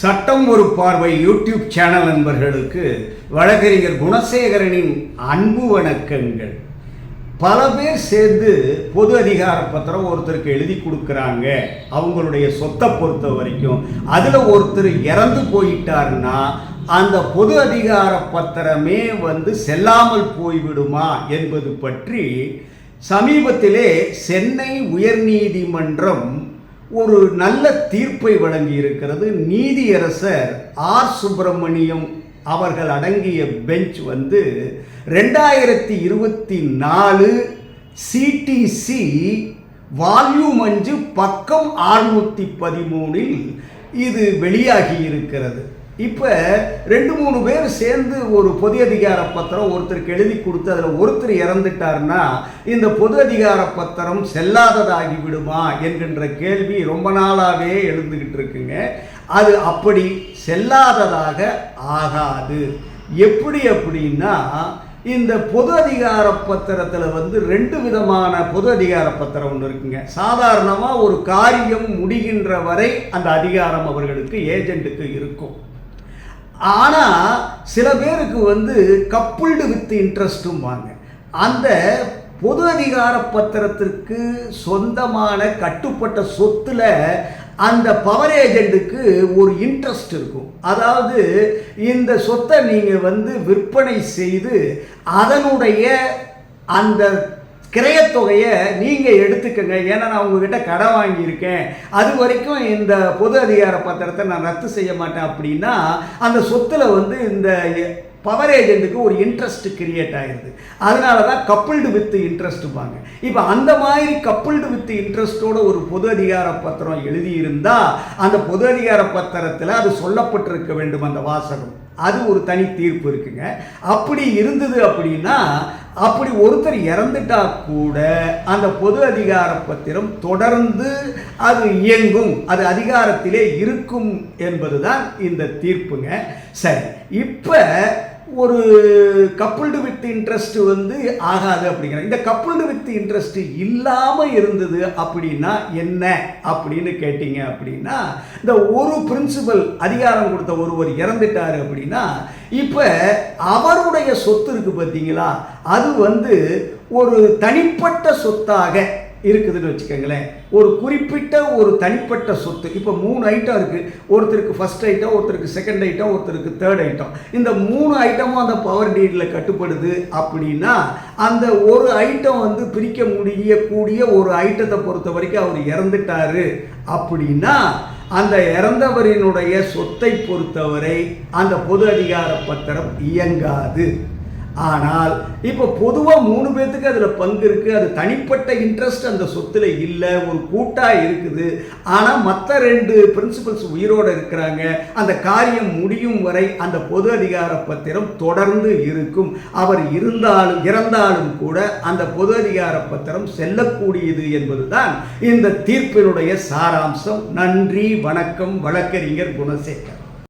சட்டம் ஒரு பார்வை யூடியூப் சேனல் நண்பர்களுக்கு வழக்கறிஞர் குணசேகரனின் அன்பு வணக்கங்கள். பல பேர் சேர்ந்து பொது அதிகார பத்திரம் ஒருத்தருக்கு எழுதி கொடுக்குறாங்க. அவங்களுடைய சொத்தை பொறுத்த வரைக்கும். அதில் ஒருத்தர் இறந்து போயிட்டாருன்னா அந்த பொது அதிகார பத்திரமே வந்து செல்லாமல் போய்விடுமா என்பது பற்றி சமீபத்திலே சென்னை உயர்நீதிமன்றம் ஒரு நல்ல தீர்ப்பை வழங்கி இருக்கிறது. நீதியரசர் ஆர். சுப்பிரமணியம் அவர்கள் அடங்கிய பெஞ்ச் வந்து ரெண்டாயிரத்தி இருபத்தி நாலு சிடிசி வால்யூம் அஞ்சு பக்கம் ஆறுநூற்றி பதிமூணில் இது வெளியாகி இருக்கிறது. இப்போ ரெண்டு மூணு பேர் சேர்ந்து ஒரு பொது அதிகார பத்திரம் ஒருத்தருக்கு எழுதி கொடுத்து அதில் ஒருத்தர் இறந்துட்டார்னா இந்த பொது அதிகார பத்திரம் செல்லாததாகி விடுமா என்கின்ற கேள்வி ரொம்ப நாளாகவே எழுந்துக்கிட்டு இருக்குங்க. அது அப்படி செல்லாததாக ஆகாது. எப்படி அப்படின்னா இந்த பொது அதிகார பத்திரத்தில் வந்து ரெண்டு விதமான பொது அதிகார பத்திரம் ஒன்று இருக்குங்க. சாதாரணமாக ஒரு காரியம் முடிகின்ற வரை அந்த அதிகாரம் அவர்களுக்கு ஏஜென்ட்டுக்கு இருக்கும். ஆனால் சில பேருக்கு வந்து கப்புள்டு வித் இன்ட்ரெஸ்ட்டும் வாங்க. அந்த பொது அதிகார பத்திரத்திற்கு சொந்தமான கட்டுப்பட்ட சொத்துல அந்த பவர் ஏஜெண்ட்டுக்கு ஒரு இன்ட்ரெஸ்ட் இருக்கும். அதாவது இந்த சொத்தை நீங்கள் வந்து விற்பனை செய்து அதனுடைய அந்த கிரயத்தொகையை நீங்கள் எடுத்துக்கங்க. ஏன்னா நான் உங்ககிட்ட கடன் வாங்கியிருக்கேன். அது வரைக்கும் இந்த பொது அதிகார பத்திரத்தை நான் ரத்து செய்ய மாட்டேன் அப்படின்னா அந்த சொத்தில் வந்து இந்த பவர் ஏஜென்ட்டுக்கு ஒரு இன்ட்ரெஸ்ட் கிரியேட் ஆகிடுது அதனால தான் கப்புள்டு வித் இன்ட்ரெஸ்ட்டுப்பாங்க இப்போ அந்த மாதிரி கப்புள்டு வித் இன்ட்ரெஸ்ட்டோட ஒரு பொது அதிகார பத்திரம் எழுதியிருந்தால் அந்த பொது அதிகார பத்திரத்தில் அது சொல்லப்பட்டிருக்க வேண்டும் அந்த வாசகம். அது ஒரு தனி தீர்ப்பு இருக்குங்க. அப்படி இருந்தது அப்படின்னா அப்படி ஒருத்தர் இறந்துட்டா கூட அந்த பொது அதிகார பத்திரம் தொடர்ந்து அது இயங்கும் அது அதிகாரத்திலே இருக்கும் என்பதுதான் இந்த தீர்ப்புங்க. சரி இப்போ ஒரு கப்புள்டு வித் இன்ட்ரெஸ்ட் வந்து ஆகாது அப்படிங்கிற இந்த கப்புள்டு வித் இன்ட்ரெஸ்ட் இல்லாமல் இருந்தது அப்படின்னா என்ன அப்படின்னு கேட்டீங்க அப்படின்னா இந்த ஒரு பிரின்சிபல் அதிகாரம் கொடுத்த ஒருவர் இறந்துட்டாரு அப்படின்னா இப்போ அவருடைய சொத்து இருக்குது பார்த்தீங்களா? அது வந்து ஒரு தனிப்பட்ட சொத்தாக இருக்குதுன்னு வச்சுக்கோங்களேன். ஒரு குறிப்பிட்ட ஒரு தனிப்பட்ட சொத்து இப்போ மூணு ஐட்டம் இருக்குது ஒருத்தருக்கு ஃபஸ்ட் ஐட்டம் ஒருத்தருக்கு செகண்ட் ஐட்டம் ஒருத்தருக்கு தேர்ட் ஐட்டம் இந்த மூணு ஐட்டமும் அந்த பவர் டீடில் கட்டுப்படுது அப்படின்னா அந்த ஒரு ஐட்டம் வந்து பிரிக்க முடியக்கூடிய ஒரு ஐட்டத்தை பொறுத்த வரைக்கும் அவர் இறந்துட்டாரு அப்படின்னா அந்த இறந்தவரினுடைய சொத்தை பொறுத்தவரை அந்த பொது அதிகார பத்திரம் இயங்காது. ஆனால் இப்போ பொதுவாக மூணு பேர்த்துக்கு அதில் பங்கு இருக்குது அது தனிப்பட்ட இன்ட்ரெஸ்ட் அந்த சொத்தில் இல்லை. ஒரு கூட்டாக இருக்குது. ஆனால் மற்ற ரெண்டு பிரின்சிபல்ஸ் உயிரோடு இருக்கிறாங்க. அந்த காரியம் முடியும் வரை அந்த பொது அதிகார பத்திரம் தொடர்ந்து இருக்கும். அவர் இருந்தாலும் இறந்தாலும் கூட அந்த பொது அதிகார பத்திரம் செல்லக்கூடியது என்பதுதான் இந்த தீர்ப்பினுடைய சாராம்சம். நன்றி வணக்கம் வழக்கறிஞர் குணசேகர்.